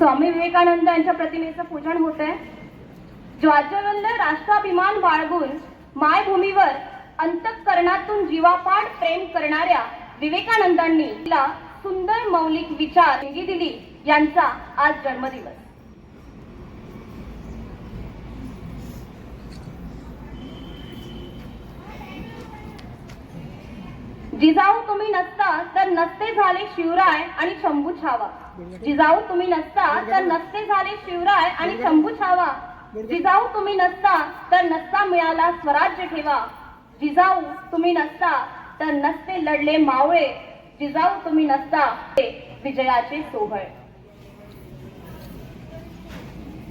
स्वामी विवेकानंद यांच्या प्रतिमेचं पूजन होत आहे ज्वाज्यवंत राष्ट्राभिमान बाळगून मायभूमीवर अंतःकरणातून जीवापाड प्रेम करणाऱ्या विवेकानंदांनी तिला सुंदर मौलिक विचार दिली. यांचा आज जन्मदिवस. जिजाऊ तुम्ही नसता तर नसते झाले शिवराय आणि शंभू छावा जिजाऊ तुम्ही नसता तर नसते झाले शिवराय आणि शंभू छावा. जिजाऊ तुम्ही नसता तर नसता मिळाला स्वराज्य ठेवा. जिजाऊ तुम्ही नसता तर नसते लढले मावळे. जिजाऊ तुम्ही नसता ते विजयाचे सोहळे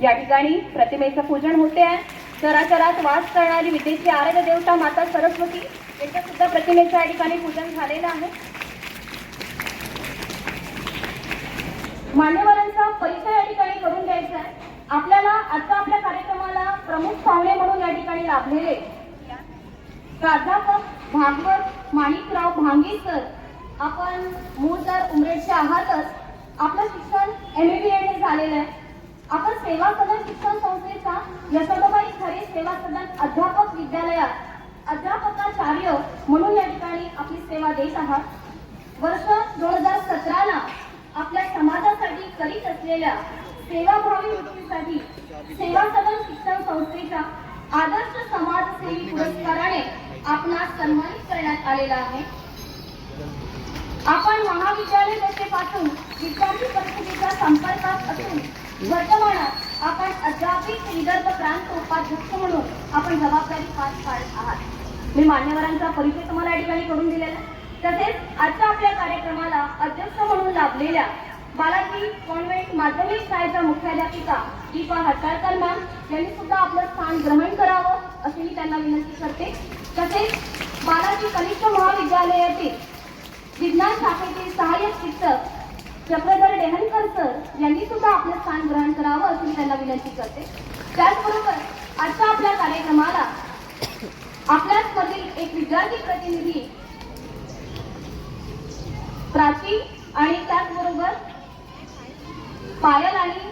या ठिकाणी प्रतिमेचं पूजन होते आहे. चराचरात वास करणारी विद्येची आराध्य देवता माता सरस्वती. यांच्या सुद्धा प्रतिमेचं या ठिकाणी पूजन झालेलं आहे. मान्यवरांचा परिचय या ठिकाणी करून द्यायचा आहे. आपल्याला आता आपल्या कार्यक्रमाला प्रमुख पाहुणे म्हणून या ठिकाणी लाभलेले प्राध्यापक भागवत माणिकराव भांगी सर. आपण मूळ तर उमरेडचे आहातच. आपलं शिक्षण एम ए झालेलं आहे. आपण सेवा सदन शिक्षण संस्थेचा यशोदाबाई खरे सेवा सदन अध्यापक विद्यालयात अध्यापकाचार्य म्हणून या ठिकाणी आपली सेवा देत आहात. वर्ष दोन हजार सतराला आपल्या समाजासाठी करीत असलेल्या सेवाभावी वृत्तीसाठी सेवा सदन शिक्षण संस्थेच्या आदर्श समाजसेवी पुरस्काराने आपणास सन्मानित करण्यात आलेला आहे आपण महाविद्यालय दशेपासून विद्यार्थी परिषदेच्या संपर्कात असून वर्तमानात आपण अध्यापित विदर्भ प्रांत उपाध्यक्ष म्हणून आपण जबाबदारी पार पाडत आहात मी मान्यवरांचा परिचय तुम्हाला या ठिकाणी करून दिलेला आहे. तसेच आजच्या आपल्या कार्यक्रमाला अध्यक्ष म्हणून लाभलेल्या बालाजी कॉन्व्हेंट माध्यमिक शाळेच्या मुख्याध्यापिका दीपा हटाळकर मॅम यांनी सुद्धा आपलं स्थान ग्रहण करावं अशी मी त्यांना विनंती करते. तसेच बालाजी कनिष्ठ महाविद्यालयातील विज्ञान शाखेतील सहाय्यक शिक्षक चक्रधर डेहनकर सर यांनी सुद्धा आपलं स्थान ग्रहण करावं अशी मी त्यांना विनंती करते. त्याचबरोबर आजच्या आपल्या कार्यक्रमाला आपल्याच मधील एक विद्यार्थी प्रतिनिधी प्राची आणि त्याचबरोबर पायल आणि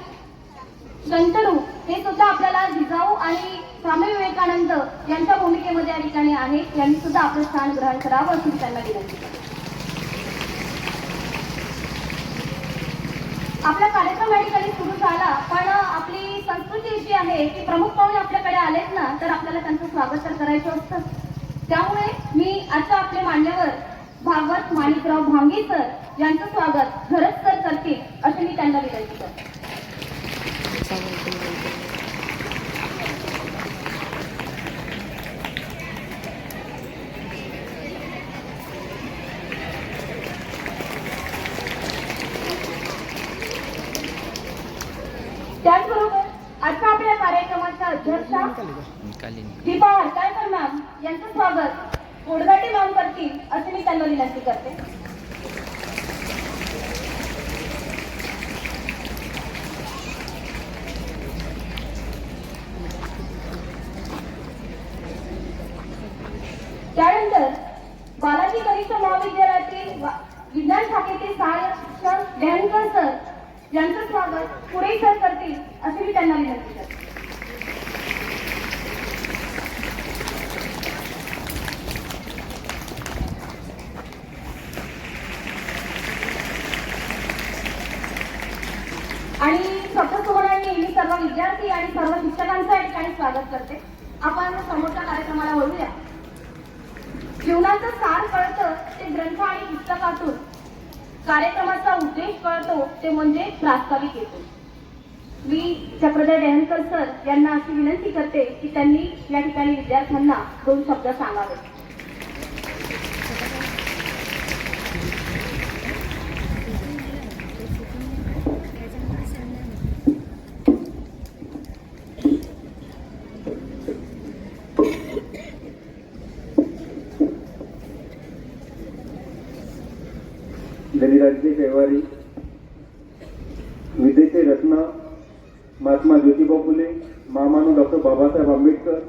शंतनू हे सुद्धा आपल्याला जिजाऊ आणि स्वामी विवेकानंद यांच्या भूमिकेमध्ये या ठिकाणी आहे यांनी सुद्धा आपलं स्थान ग्रहण करावं अशी त्यांना विनंती. आपला कार्यक्रम या ठिकाणी सुरू झाला पण आपली संस्कृती अशी आहे की प्रमुख पाहुणे आपल्याकडे आलेत ना तर आपल्याला त्यांचं स्वागत तर करायचं असतं. त्यामुळे मी आता आपले मांडल्यावर भागवत माणिकराव भांगे सर यांचं स्वागत घरच सर करतील अशी मी त्यांना विनंती करते. त्याचबरोबर आजच्या आपल्या कार्यक्रमाच्या अध्यक्षा कालीन दीपा हरकाळकर मॅम यांचं स्वागत कोडगाटी मॅम करतील अशी मी विनंती करते. त्यानंतर बालाजी कनिष्ठ महाविद्यालयातील विज्ञान शाखेचे सहाय्यक शिक्षक डेहनकर सर यांचं स्वागत पुढे सर करतील असे मी त्यांना विनंती करते आणि स्वतः सोहळ्यांनी मी सर्व विद्यार्थी आणि सर्व शिक्षकांचं या ठिकाणी स्वागत करते. आपण समोरच्या कार्यक्रमाला वळूया. जीवनाचं सार कळतं ते ग्रंथ आणि पुस्तकातून. कार्यक्रमाचा उद्देश कळतो ते म्हणजे प्रास्ताविक येतो. मी चक्रधर डेहनकर सर यांना अशी विनंती करते की त्यांनी या ठिकाणी विद्यार्थ्यांना दोन शब्द सांगावे गणिताचे कैवारी विद्येचे रत्न महात्मा ज्योतिबा फुले महामानव डॉक्टर बाबासाहेब आंबेडकर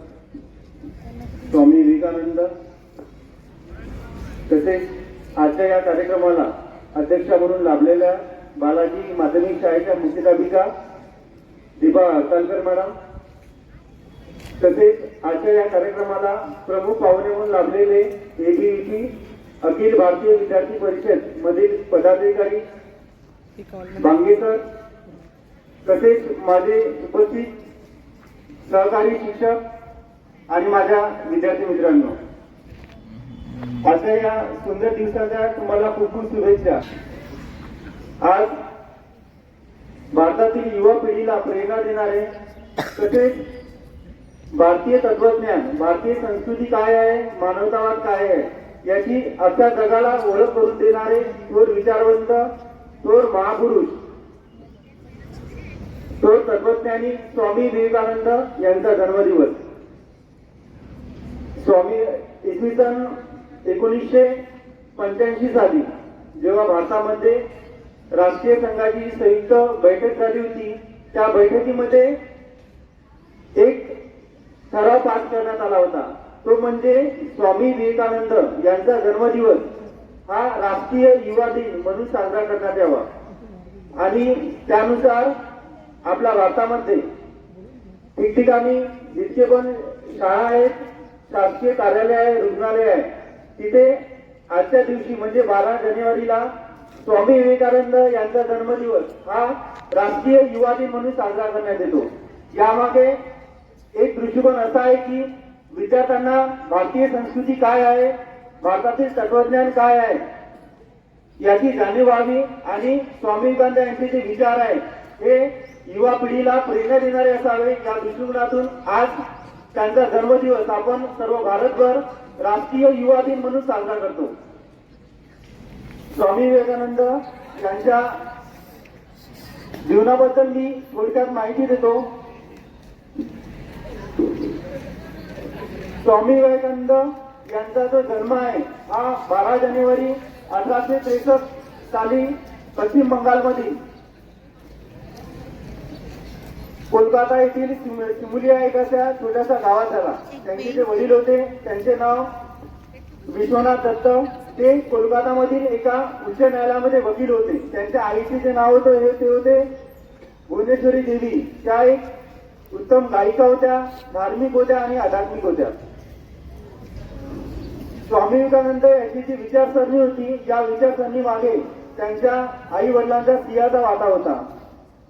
स्वामी विवेकानंद तसेच आजच्या या कार्यक्रमाला अध्यक्ष म्हणून लाभलेल्या बालाजी माध्यमिक शाळेच्या मुख्याध्यापिका दीपा हरतालकर मॅडम तसेच आजच्या या कार्यक्रमाला प्रमुख पाहुणे म्हणून लाभलेले एबीईटी अखिल भारतीय विद्यार्थी परिषद मधील पदाधिकारी बांगेकर तसेच माझे उपस्थित सहकारी शिक्षक आणि माझ्या विद्यार्थी मित्रांनो. आजच्या या सुंदर दिवसाच्या तुम्हाला खूप खूप शुभेच्छा. आज भारतातील युवा पिढीला प्रेरणा देणारे तसेच भारतीय तत्वज्ञान भारतीय संस्कृती काय आहे मानवतावाद काय आहे याची अख्ख्या जगाला ओळख करून देणारे थोर विचारवंत थोर महापुरुष थोर तत्वज्ञानी स्वामी विवेकानंद यांचा जन्मदिवस. स्वामी इसवी सन एकोणीसशे पंच्याऐंशी साली जेव्हा भारतामध्ये राष्ट्रीय संघाची संयुक्त बैठक झाली होती. त्या बैठकीमध्ये एक ठराव पास करण्यात आला होता. तो म्हणजे स्वामी विवेकानंद यांचा जन्मदिवस. हा राष्ट्रीय युवा दिन म्हणून साजरा करण्यात यावा. आणि त्यानुसार आपल्या भारतामध्ये ठिकठिकाणी जितके पण शाळा आहेत शासकीय कार्यालय आहे रुग्णालय आहे तिथे आजच्या दिवशी म्हणजे बारा जानेवारीला स्वामी विवेकानंद यांचा जन्मदिवस हा राष्ट्रीय युवा दिन म्हणून साजरा करण्यात येतो. यामागे एक दृष्टिकोन असा आहे की विद्यार्थ्यांना भारतीय संस्कृती काय आहे भारतातील तत्वज्ञान काय आहे याची जाणीव व्हावी आणि स्वामी विवेकानंद यांचे जे विचार आहे हे युवा पिढीला प्रेरणा देणारे असावे. या दृष्टिकोनातून आज त्यांचा जन्मदिवस आपण सर्व भारतभर राष्ट्रीय युवा दिन म्हणून साजरा करतो. स्वामी विवेकानंद यांच्या जीवनाबद्दल मी थोडक्यात माहिती देतो. स्वामी विवेकानंद यांचा जो जन्म आहे हा बारा जानेवारी अठराशे त्रेसष्ट साली पश्चिम बंगालमधील कोलकाता येथील सिम- सिमुलिया एक छोट्याशा गावात झाला. त्यांचे जे वडील होते त्यांचे नाव विश्वनाथ दत्त ते कोलकातामधील एका उच्च न्यायालयामध्ये वकील होते. त्यांच्या आईचे जे नाव होतं हे ते होते भुवनेश्वरी देवी. त्या एक उत्तम गायिका होत्या धार्मिक होत्या आणि आध्यात्मिक होत्या. स्वामी विवेकानंद यांची जी विचारसरणी होती या विचारसरणी मागे त्यांच्या आई वडिलांचा सिंहाचा वाटा होता.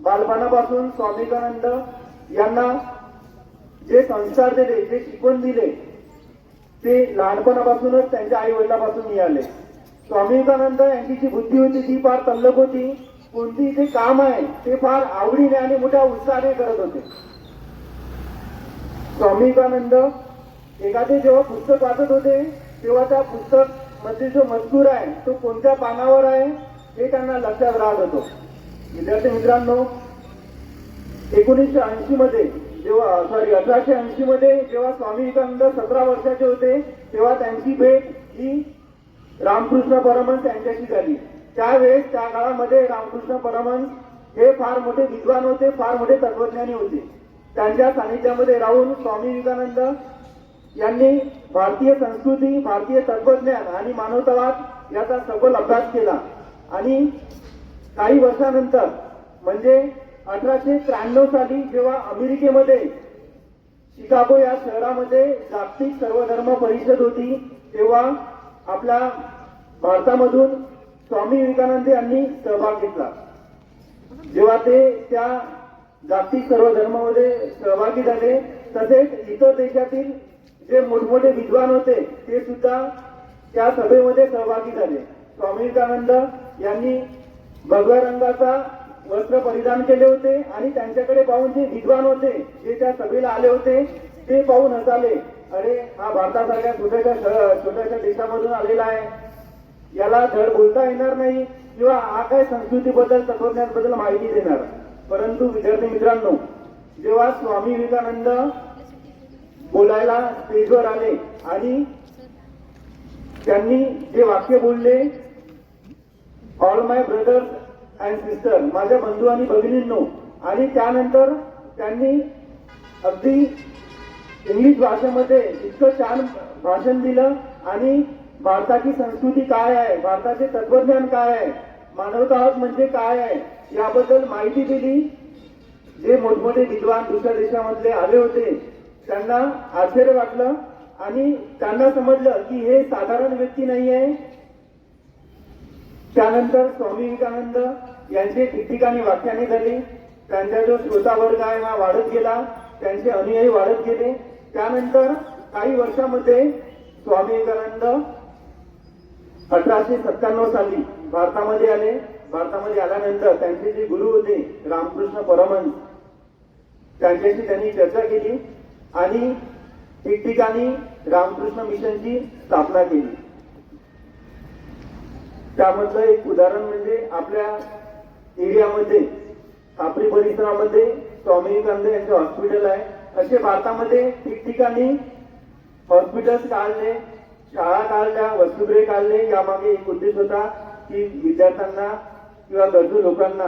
बालपणापासून स्वामी विवेकानंद यांना जे संस्कार दिले जे शिकवण दिले ते लहानपणापासूनच त्यांच्या आई वडिलापासून मिळाले. स्वामी विवेकानंद यांची जी बुद्धी होती ती फार तल्लक होती. कोणती जे काम आहे ते फार आवडीने आणि मोठ्या उत्साहाने करत होते. स्वामी विवेकानंद एखादे जेव्हा पुस्तक वाचत होते तेव्हा त्या पुस्तकमध्ये जो मजकूर आहे तो कोणत्या पानावर आहे हे त्यांना लक्षात राहत होतो. विद्यार्थी मित्रांनो एकोणीसशे ऐंशी मध्ये जेव्हा सॉरी अठराशे ऐंशी मध्ये जेव्हा स्वामी विवेकानंद सतरा वर्षाचे होते तेव्हा त्यांची भेट ही रामकृष्ण परमहंस यांच्याशी झाली. त्यावेळेस त्या काळामध्ये रामकृष्ण परमहंस हे फार मोठे विद्वान होते फार मोठे तत्वज्ञानी होते. त्यांच्या सानिध्यामध्ये राहून स्वामी विवेकानंद यांनी भारतीय संस्कृती भारतीय तत्वज्ञान आणि मानवतावाद याचा सखोल अभ्यास केला. आणि काही वर्षानंतर म्हणजे अठराशे त्र्याण्णव साली जेव्हा अमेरिकेमध्ये शिकागो या शहरामध्ये जागतिक सर्वधर्म परिषद होती तेव्हा आपल्या भारतामधून स्वामी विवेकानंद यांनी सहभाग घेतला. जेव्हा ते त्या जागतिक सर्व धर्मामध्ये सहभागी झाले तसेच इतर देशातील जे मोठमोठे विद्वान होते ते सुद्धा त्या सभेमध्ये सहभागी झाले. स्वामी विवेकानंद यांनी भगव्या रंगाचा वस्त्र परिधान केले होते आणि त्यांच्याकडे पाहून जे विद्वान होते जे त्या सभेला आले होते ते पाहून हसाले. अरे हा भारतासारख्या छोट्याशा छोट्याच्या छोट्याशा देशामधून आलेला आहे. याला धड बोलता येणार नाही किंवा हा काय संस्कृतीबद्दल तत्वज्ञानबद्दल माहिती देणार? परंतु विद्यार्थी मित्रांनो जेव्हा स्वामी विवेकानंद बोलायला स्टेजवर आले आणि त्यांनी जे वाक्य बोलले all my brothers and sister माझ्या बंधू आणि भगिनींनो आणि त्यानंतर त्यांनी अगदी इंग्लिश भाषेमध्ये इतकं छान भाषण दिलं आणि भारताची संस्कृती काय आहे भारताचे तत्वज्ञान काय आहे मानवतावाद म्हणजे काय आहे याबद्दल माहिती दिली. जे मोठमोठे विद्वान दुसऱ्या देशामधले आले होते त्यांना आश्चर्य वाटलं आणि त्यांना समजलं की हे साधारण व्यक्ती नाही आहे त्यानंतर स्वामी विवेकानंद यांचे ठिकठिकाणी व्याख्याने झाली. त्यांचा जो श्रोतावर्ग आहे हा वाढत गेला. त्यांचे अनुयायी वाढत गेले. त्यानंतर काही वर्षामध्ये स्वामी विवेकानंद अठराशे सत्त्याण्णव साली भारतामध्ये आले. भारतामध्ये आल्यानंतर त्यांचे जे गुरु होते रामकृष्ण परमहंस त्यांच्याशी त्यांनी चर्चा केली आणि ठिकठिकाणी रामकृष्ण मिशनची स्थापना केली. त्यामधलं एक उदाहरण म्हणजे आपल्या एरियामध्ये आपली परिसरामध्ये स्वामी विवेकानंद यांचे हॉस्पिटल आहे. असे भारतामध्ये ठिकठिकाणी हॉस्पिटल्स काढले शाळा काढल्या वसतिगृहे काढले यामागे एक उद्देश होता की विद्यार्थ्यांना किंवा गरजू लोकांना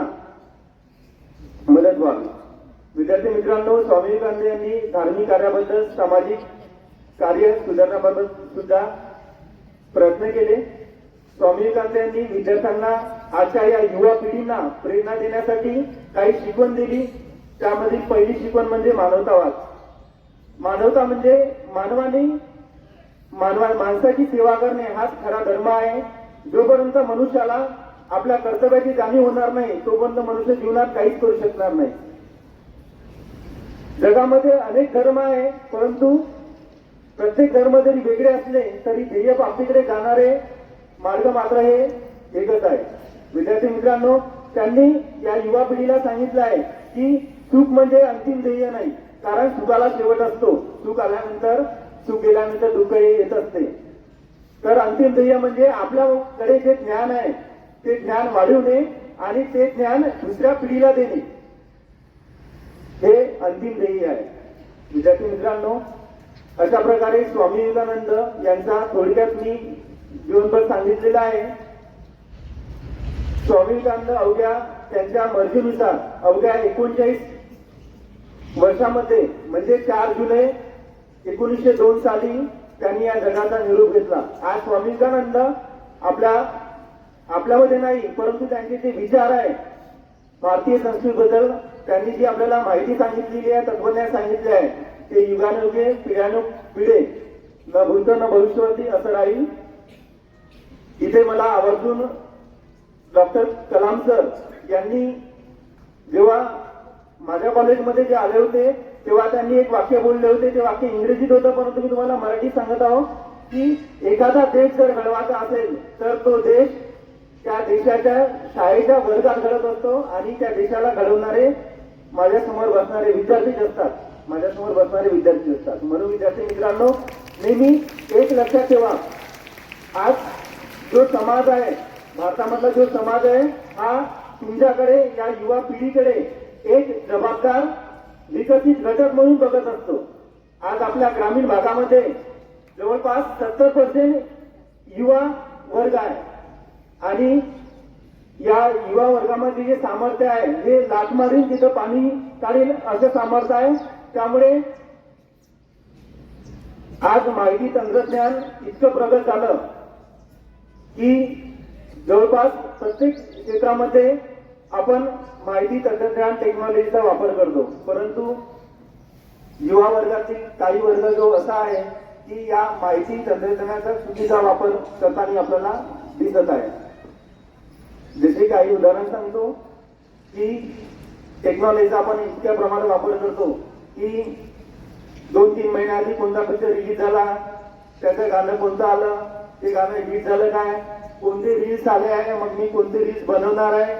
मदत व्हावी. विद्यार्थी मित्रांनो स्वामी विवेकानंद यांनी धार्मिक कार्याबद्दल सामाजिक कार्य सुधारण्याबाबत सुद्धा प्रयत्न केले. स्वामी विवेकानंदांनी विद्यार्थ्यांना आजच्या या युवा पिढींना प्रेरणा देण्यासाठी काही शिकवण दिली. त्यामधील पहिली शिकवण म्हणजे मानवतावाद मानवता म्हणजे मानवाने मानवा माणसाची सेवा करणे हाच खरा धर्म आहे. जोपर्यंत मनुष्याला आपल्या कर्तव्याची जाणीव होणार नाही तोपर्यंत मनुष्य जीवनात काहीच करू शकणार नाही. जगामध्ये अनेक धर्म आहे परंतु प्रत्येक धर्म जरी वेगळे असले तरी ध्येय प्राप्तीकडे जाणारे मार्ग मात्र हे एकच आहे. विद्यार्थी मित्रांनो त्यांनी या युवा पिढीला सांगितलं आहे की सुख म्हणजे अंतिम ध्येय नाही कारण सुखाला शेवट असतो. सुख आल्यानंतर सुख गेल्यानंतर दुःख हे येत असते. तर अंतिम ध्येय म्हणजे आपल्याकडे जे ज्ञान आहे ते ज्ञान वाढवणे आणि ते ज्ञान दुसऱ्या पिढीला देणे. हे अंतिम ध्येय आहे. विद्यार्थी मित्रांनो अशा प्रकारे स्वामी विवेकानंद यांचा थोडक्यात मी जीवनभर सांगितलेलं आहे. स्वामी विवेकानंद अवघ्या त्यांच्या मर्जीनुसार अवघ्या एकोणचाळीस वर्षामध्ये म्हणजे चार जुलै एकोणीसशे दोन साली त्यांनी या जगाचा निरोप घेतला. आज स्वामी विवेकानंद आपल्या आपल्यामध्ये नाही परंतु त्यांचे जे विचार आहे भारतीय संस्कृतीबद्दल त्यांनी जी आपल्याला माहिती सांगितलेली आहे तत्वज्ञान सांगितले आहे ते युगानुयुगे पिढ्यानु पिढे न भूत न भविष्यवती असं राहील. इथे मला आवर्जून डॉक्टर कलाम सर यांनी जेव्हा माझ्या कॉलेजमध्ये जे आले होते तेव्हा त्यांनी एक वाक्य बोलले होते. ते वाक्य इंग्रजीत होतं परंतु मी तुम्हाला मराठी सांगत आहो की एखादा देश जर घडवायचा असेल तर तो देश त्या देशाच्या शाळेच्या वर्गात घडत असतो आणि त्या देशाला घडवणारे माझ्यासमोर बसणारे विद्यार्थीच असतात. माझ्यासमोर बसणारे विद्यार्थी असतात. म्हणून विद्यार्थी मित्रांनो नेहमी एक लक्षात ठेवा. आज जो समाज आहे भारतामधला जो समाज आहे हा तुमच्याकडे या युवा पिढीकडे एक जबाबदार विकसित घटक म्हणून बघत असतो. आज आपल्या ग्रामीण भागामध्ये जवळपास सत्तर पर्सेंट युवा वर्ग आहे. आणि या युवा वर्गामध्ये जे सामर्थ्य आहे हे लाट मारील तिथं पाणी काढील असं सामर्थ्य आहे. त्यामुळे आज माहिती तंत्रज्ञान इतकं प्रगत झालं. की जवळपास प्रत्येक क्षेत्रामध्ये आपण माहिती तंत्रज्ञान टेक्नॉलॉजीचा वापर करतो. परंतु युवा वर्गातील काही वर्ग जो असा आहे की या माहिती तंत्रज्ञानाचा चुकीचा वापर करताना आपल्याला दिसत आहे. जसे काही उदाहरण सांगतो की टेक्नॉलॉजीचा आपण इतक्या प्रमाणात वापर करतो की दोन तीन महिन्याआधी कोणता पिक्चर रिलीज झाला त्याचं गाणं कोणतं आलं ते गाणं हिट झालं काय? कोणते रील्स आले आहे? मग मी कोणते रील्स बनवणार आहे?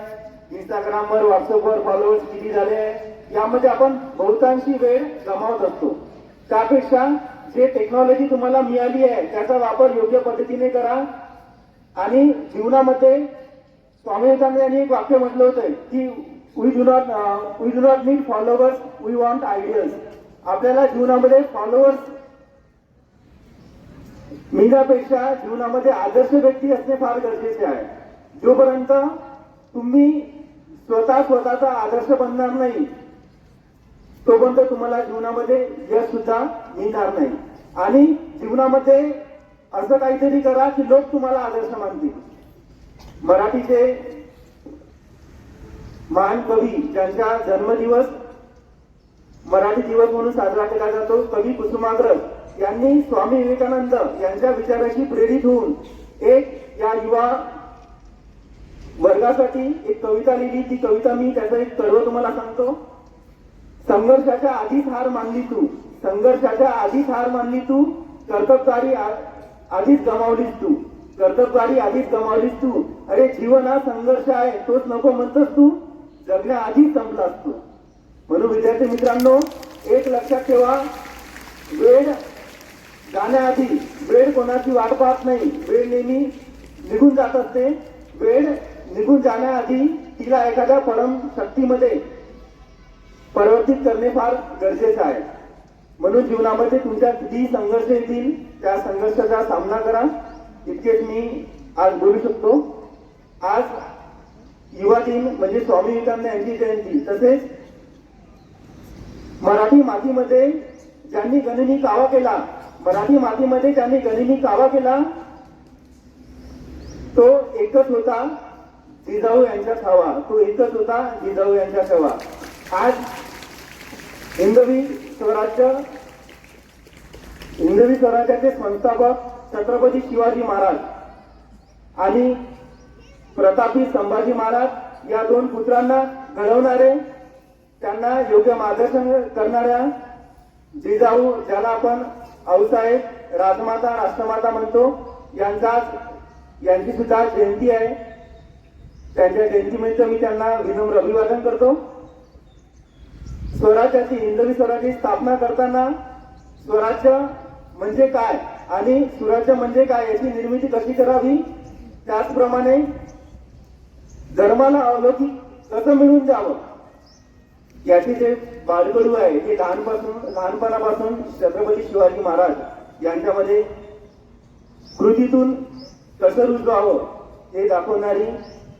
इंस्टाग्रामवर व्हॉट्सअपवर फॉलोअर्स किती झाले आहे? यामध्ये आपण बहुतांशी वेळ गमावत असतो. त्यापेक्षा जे टेक्नॉलॉजी तुम्हाला मिळाली आहे त्याचा वापर योग्य पद्धतीने करा. आणि जीवनामध्ये स्वामी विवेकानंद यांनी एक वाक्य म्हटलं होतं की we do not we do not need followers we want ideals आपल्याला जीवनामध्ये फॉलोअर्स मीनापेक्षा जीवनामध्ये आदर्श व्यक्ती असणे फार गरजेचे आहे. जोपर्यंत तुम्ही स्वतः स्वतःचा आदर्श बनणार नाही तोपर्यंत तुम्हाला जीवनामध्ये यश सुद्धा मिळणार नाही. आणि जीवनामध्ये असं काहीतरी करा की लोक तुम्हाला आदर्श मानतील. मराठीचे महान कवी ज्यांचा जन्मदिवस मराठी दिवस म्हणून साजरा केला जातो कवी कुसुमाग्रज. यांनी स्वामी विवेकानंद यांच्या विचाराशी प्रेरित होऊन एक या युवा वर्गासाठी एक कविता लिहिली. ती कविता मी त्याचा एक सर्व तुम्हाला सांगतो. संघर्षाच्या आधीच हार मानली तू. संघर्षाच्या आधीच हार मानली तू. कर्तबदारी आ- आधीच गमावलीस तू. कर्तबदारी आधीच गमावलीस तू. अरे जीवन हा संघर्ष आहे. तोच नको म्हणतोस तू. जगण्या आधीच संपलास तू. म्हणून विद्यार्थी मित्रांनो एक लक्षात ठेवा. वेळ जाण्याआधी वेळ कोणाची वाट पाहत नाही. वेळ नेहमी निघून जात असते. वेळ निघून जाण्याआधी तिला एखाद्या परम शक्तीमध्ये परिवर्तित करणे फार गरजेचं आहे. म्हणून जीवनामध्ये तुमच्या किती संघर्ष येतील त्या संघर्षाचा सामना करा. इतकेच मी आज बोलू शकतो. आज युवा दिन म्हणजे स्वामी विवेकानंद यांची जयंती. तसेच मराठी मातीमध्ये ज्यांनी गणनी कावा केला मराठी मातीमध्ये त्यांनी गणिनी कावा केला. तो एकच होता जिजाऊ यांच्या ठावा तो एकच होता जिजाऊ यांच्या छावा आज हिंदवी स्वराज्य हिंदवी स्वराज्याचे संस्थापक छत्रपती शिवाजी महाराज आणि प्रतापी संभाजी महाराज या दोन पुत्रांना घडवणारे त्यांना योग्य मार्गदर्शन करणाऱ्या जिजाऊ ज्याला आपण आऊसाहेब राजमाता राष्ट्रमाता म्हणतो यांचा यांची सुद्धा जयंती आहे. त्यांच्या जयंतीनिमित्त मी त्यांना विनम्र अभिवादन करतो. स्वराज्याची हिंदवी स्वराज्याची स्थापना करताना स्वराज्य म्हणजे काय आणि स्वराज्य म्हणजे काय याची निर्मिती कशी करावी? त्याचप्रमाणे धर्माला अलौकिक कसं मिळून जावं? याचे जे बाळकडू आहे ते लहानपासून लहानपणापासून छत्रपती शिवाजी महाराज यांच्यामध्ये कृतीतून कसं रुजवावं हे दाखवणारी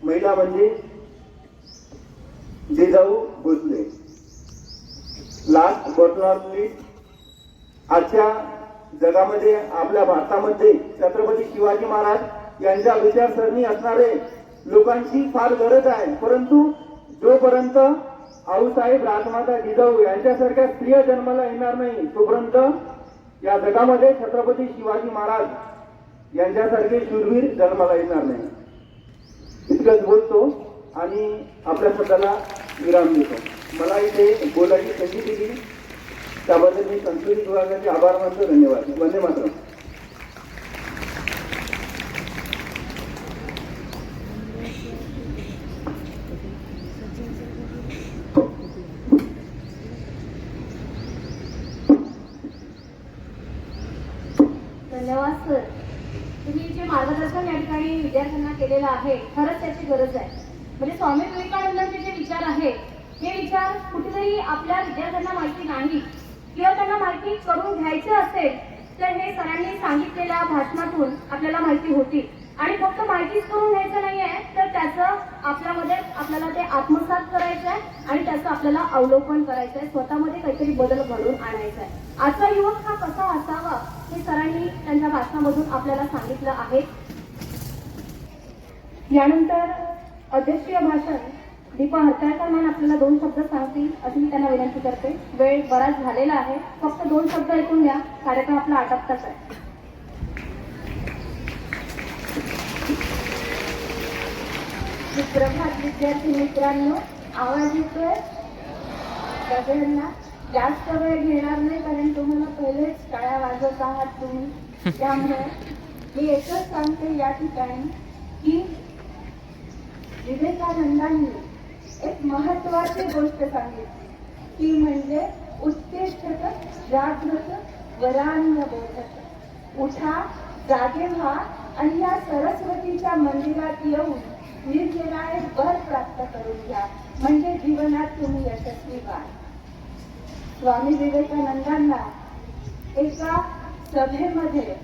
महिला म्हणजे Jijau Bhosale. Last but not least आजच्या जगामध्ये आपल्या भारतामध्ये छत्रपती शिवाजी महाराज यांच्या विचारसरणी असणारे लोकांची फार गरज आहे. परंतु जोपर्यंत आऊसाहेब राजमाता जिजाऊ यांच्यासारख्या स्त्रिया जन्माला येणार नाही तोपर्यंत या जगामध्ये छत्रपती शिवाजी महाराज यांच्यासारखे शूरवीर जन्माला येणार नाही. इतकंच बोलतो आणि आपल्या स्वतःला विराम देतो. मला इथे बोलायची संधी दिली. त्याबद्दल मी संस्कृती विभागाचे आभार मानतो. धन्यवाद. वंदे मातरम धन्यवाद सर तुम्ही जे मार्गदर्शन या ठिकाणी विद्यार्थ्यांना केलेलं आहे खरंच त्याची गरज आहे. म्हणजे स्वामी विवेकानंदांचे जे विचार आहेत हे विचार कुठेतरी आपल्या विद्यार्थ्यांना माहिती नाही. किंवा त्यांना माहिती करून घ्यायचं असेल तर हे सरांनी सांगितलेल्या भाषणातून आपल्याला माहिती होती. आणि फक्त माहितीच करून घ्यायचं नाही आहे तर त्याचं आपल्यामध्ये आपल्याला ते आत्मसात करायचं आहे आणि त्याचं आपल्याला अवलोकन करायचं आहे. स्वतःमध्ये काहीतरी बदल घडून आणायचा आहे. आजचा युवक हा कसा असावा हे सरांनी त्यांच्या भाषणामधून आपल्याला सांगितलं आहे. यानंतर अध्यक्षीय भाषण. दीपा हरताळकर मॅम आपल्याला दोन शब्द सांगतील अशी मी त्यांना विनंती करते. वेळ बराच झालेला आहे. फक्त दोन शब्द ऐकून घ्या. कार्यक्रम आपला आटपताच आहे. सुप्रभात विद्यार्थी मित्रांनो आवाज येतोय? सगळ्यांना जास्त वेळ घेणार नाही कारण तुम्हाला पहिलेच टाळ्या वाजवत आहात तुम्ही. त्यामुळे मी एकच सांगते या ठिकाणी की विवेकानंदांनी एक महत्वाची गोष्ट सांगितली. ती म्हणजे उत्तेजक जागृत वरान्य बोधक. उठा जागे व्हा आणि या सरस्वतीच्या मंदिरात येऊन निर्जनाय बळ प्राप्त करून घ्या. म्हणजे जीवनात तुम्ही यशस्वी व्हाल. स्वामी विवेकानंदांना एका सभेमध्ये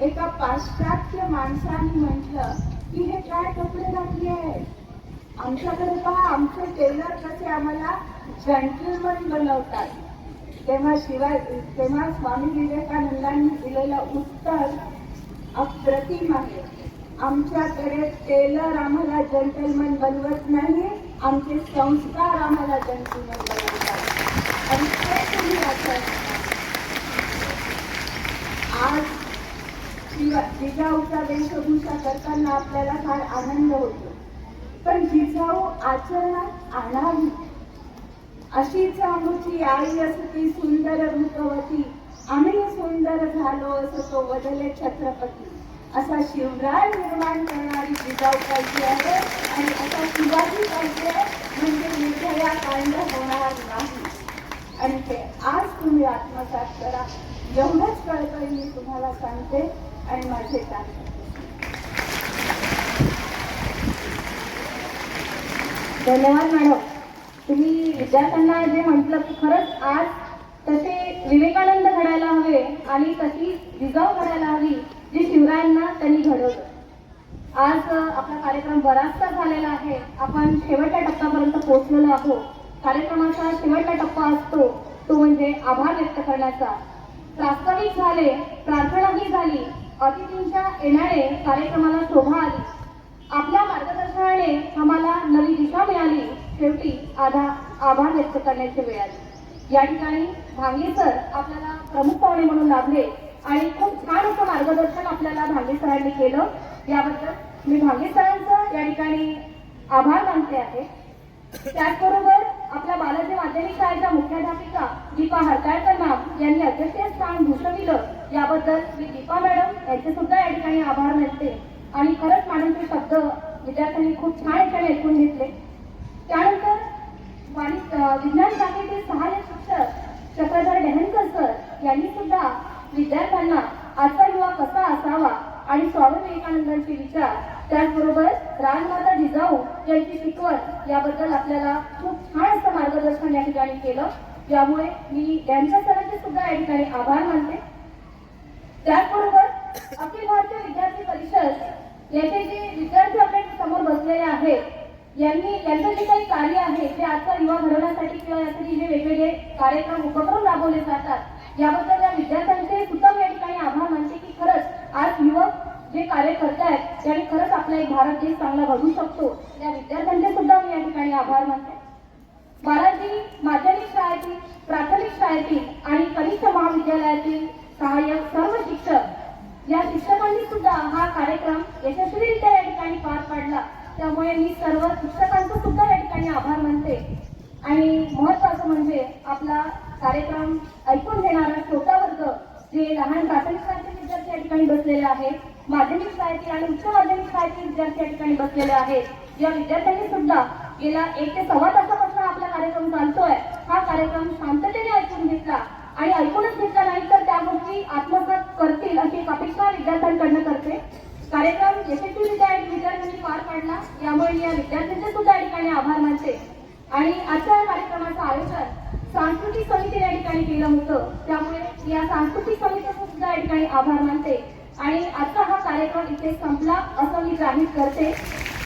एका पाश्चात्य माणसाने म्हटलं की हे काय कपडे घातले आहेत आमच्याकडे पहा आमचे टेलर कसे आम्हाला जंटलमन बनवतात. तेव्हा शिवाय तेव्हा स्वामी विवेकानंदांनी दिलेलं उत्तर अप्रतिम आहे. आमच्याकडे टेलर आम्हाला जंटलमन बनवत नाही आमचे संस्कार आम्हाला जंटलमन बनवतात. आणि ते तुम्ही आज जिजाऊचा वेशभूषा करताना आपल्याला फार आनंद होतो. पण जिजाऊ आचरणात आणावी. अशीच आमची आई असती सुंदर रूपवती. आम्ही सुंदर झालो असं तो बदले छत्रपती. असा शिवराय निर्माण करणारी जिजाऊ पाहिजे आहे आणि असा शिवाजी पाहिजे म्हणजे निर्भया कांड होणार नाही. आणि ते आज तुम्ही आत्मसात करा. एवढंच कळकळी मी तुम्हाला सांगते. आणि माझे धन्यवाद मॅडम. तुम्ही विद्यार्थ्यांना जे म्हटलं की खरंच आज तसे विवेकानंद घडायला हवे आणि तशी जिजाऊ घडायला हवी जी शिवरायांना त्यांनी घडवलं. आज आपला कार्यक्रम बराचसा झालेला आहे. आपण शेवटच्या टप्प्यापर्यंत पोहोचलेलो आहोत. कार्यक्रमाचा शेवटचा टप्पा असतो. तो म्हणजे आभार व्यक्त करण्याचा. प्रास्ताविक झाले प्रार्थनाही झाली. अतिथींच्या येण्याने कार्यक्रमाला शोभा आली. आपल्या मार्गदर्शनाने आम्हाला नवी दिशा मिळाली. शेवटी आधा आभार व्यक्त करण्याची वेळ आली. या ठिकाणी भांगे सर आपल्याला प्रमुख पाहुणे म्हणून लाभले आणि खूप छान असं मार्गदर्शन आपल्याला भांगे सरांनी केलं. याबद्दल मी भांगे सरांचं या ठिकाणी आभार मानते आहे. त्याचबरोबर आपल्या बालाजी माध्यमिक शाळेच्या मुख्याध्यापिका दीपा हरकाळकर मॅम यांनी अध्यक्षीय स्थान भूषविलं. याबद्दल मी दीपा मॅडम यांचे सुद्धा या ठिकाणी आभार मानते. आणि खरंच मॅडमचे शब्द विद्यार्थ्यांनी खूप छान ठिकाणी ऐकून घेतले. त्यानंतर विज्ञान शाखेतील सहाय्यक शिक्षक चक्रधर डेहनकर सर यांनी सुद्धा विद्यार्थ्यांना आजचा युवा कसा असावा आणि स्वामी विवेकानंदांचे विचार त्याचबरोबर राजमाता जिजाऊ यांची शिकवण याबद्दल आपल्याला खूप छान मार्गदर्शन या ठिकाणी केलं. ज्यामुळे मी यांच्या सरांचे सुद्धा या ठिकाणी आभार मानते. त्याचबरोबर अखिल भारतीय विद्यार्थी परिषद याचे जे विद्यार्थी आपल्यासमोर बसलेले आहेत यांनी यांचं जे काही कार्य आहे ते आजकाल युवा घडवण्यासाठी किंवा यासाठी जे वेगवेगळे कार्यक्रम उपक्रम राबवले जातात याबद्दल या विद्यार्थ्यांचे सुद्धा मी या ठिकाणी आभार मानते की खरंच आज युवक जे कार्य करतायत त्याने खरंच आपला एक भारत देश चांगला घडू शकतो. या विद्यार्थ्यांचे सुद्धा मी या ठिकाणी आभार मानते. बालाजी माध्यमिक शाळेतील प्राथमिक शाळेतील आणि कनिष्ठ महाविद्यालयातील सहाय्यक सर्व शिक्षक. या शिक्षकांनी सुद्धा हा कार्यक्रम यशस्वीरित्या या ठिकाणी पार पाडला. त्यामुळे मी सर्व शिक्षकांचं सुद्धा या ठिकाणी आभार मानते. आणि महत्वाचं म्हणजे आपला कार्यक्रम ऐकून घेणारा छोटा वर्ग जे लहान प्राथमिक शाळेतील विद्यार्थी या ठिकाणी बसलेले आहेत माध्यमिक शाळेतील आणि उच्च माध्यमिक शाळेतील विद्यार्थी या ठिकाणी बसलेले आहेत या विद्यार्थ्यांनी सुद्धा गेल्या एक ते सव्वा तासापासून आपला कार्यक्रम चालतोय. हा कार्यक्रम शांततेने ऐकून घेतला. आणि ऐकूनच घेतला नाही तर त्या गोष्टी आत्मसात करतील अशी एक अपेक्षा विद्यार्थ्यांकडनं करते. कार्यक्रम यशस्वीरित्या या विद्यार्थ्यांनी पार पाडला. यामुळे या विद्यार्थ्यांचे सुद्धा या ठिकाणी आभार मानते. आणि आजच्या या कार्यक्रमाचं आयोजन सांस्कृतिक समिती या ठिकाणी केलं होतं. त्यामुळे या सांस्कृतिक समितीचं सुद्धा या ठिकाणी आभार मानते. आणि आजचा हा कार्यक्रम इथे संपला असं मी जाहीर करते.